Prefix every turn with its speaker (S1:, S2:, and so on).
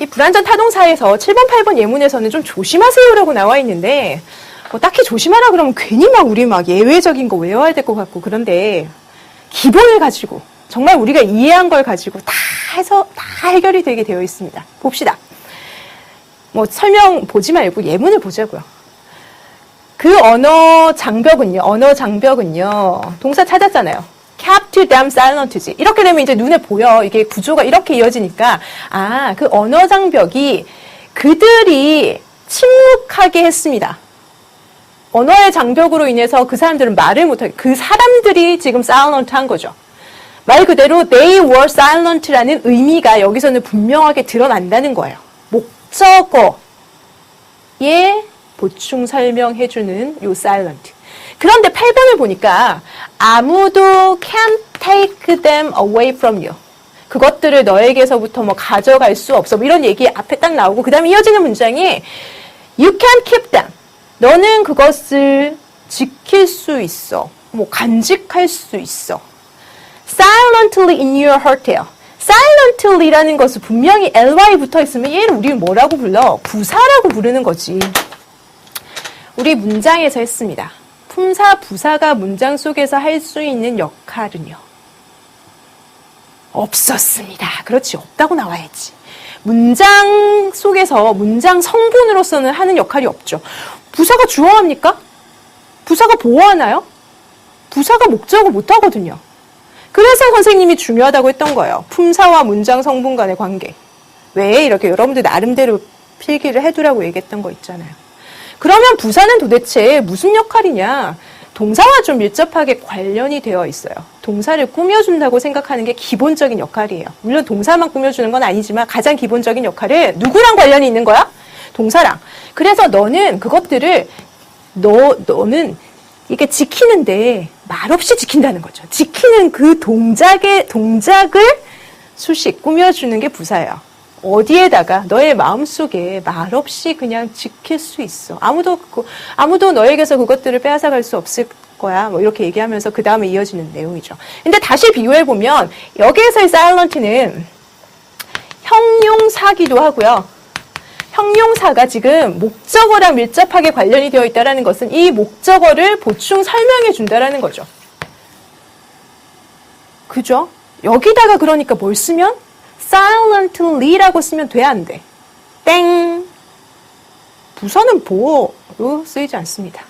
S1: 이 불완전 타동사에서 7번, 8번 예문에서는 좀 조심하세요라고 나와 있는데 뭐 딱히 조심하라 그러면 괜히 막 우리 막 예외적인 거 외워야 될 것 같고 그런데 기본을 가지고 정말 우리가 이해한 걸 가지고 다 해서 다 해결이 되게 되어 있습니다. 봅시다. 뭐 설명 보지 말고 예문을 보자고요. 그 언어 장벽은요, 언어 장벽은요, 동사 찾았잖아요. Kept them silent지. 이렇게 되면 이제 눈에 보여. 이게 구조가 이렇게 이어지니까, 아, 그 언어 장벽이 그들이 침묵하게 했습니다. 언어의 장벽으로 인해서 그 사람들은 말을 못하게, 그 사람들이 지금 silent 한 거죠. 말 그대로 they were silent라는 의미가 여기서는 분명하게 드러난다는 거예요. 목적어에 보충 설명해주는 요 silent. 그런데 8번을 보니까 아무도 can take them away from you. 그것들을 너에게서부터 뭐 가져갈 수 없어. 뭐 이런 얘기 앞에 딱 나오고 그 다음에 이어지는 문장이 you can keep them. 너는 그것을 지킬 수 있어. 뭐 간직할 수 있어. silently in your heart에요. silently라는 것은 분명히 ly 붙어 있으면 얘를 우리 뭐라고 불러? 부사라고 부르는 거지. 우리 문장에서 했습니다. 품사 부사가 문장 속에서 할 수 있는 역할은요. 없었습니다. 그렇지 없다고 나와야지. 문장 속에서 문장 성분으로서는 하는 역할이 없죠. 부사가 주어합니까? 부사가 보호하나요? 부사가 목적을 못하거든요. 그래서 선생님이 중요하다고 했던 거예요. 품사와 문장 성분 간의 관계. 왜 이렇게 여러분들 나름대로 필기를 해두라고 얘기했던 거 있잖아요. 그러면 부사는 도대체 무슨 역할이냐? 동사와 좀 밀접하게 관련이 되어 있어요. 동사를 꾸며준다고 생각하는 게 기본적인 역할이에요. 물론 동사만 꾸며주는 건 아니지만 가장 기본적인 역할은 누구랑 관련이 있는 거야? 동사랑. 그래서 너는 그것들을 너 너는 이게 지키는데 말없이 지킨다는 거죠. 지키는 그 동작의 동작을 수식 꾸며주는 게 부사예요. 어디에다가 너의 마음속에 말없이 그냥 지킬 수 있어. 아무도 그- 아무도 너에게서 그것들을 빼앗아 갈 수 없을 거야. 뭐 이렇게 얘기하면서 그 다음에 이어지는 내용이죠. 근데 다시 비교해 보면 여기에서의 사일런트는 형용사기도 하고요. 형용사가 지금 목적어랑 밀접하게 관련이 되어 있다는 것은 이 목적어를 보충 설명해 준다라는 거죠. 그죠? 여기다가 그러니까 뭘 쓰면 silently라고 쓰면 돼 안 돼? 땡. 부사는 보어로 쓰이지 않습니다.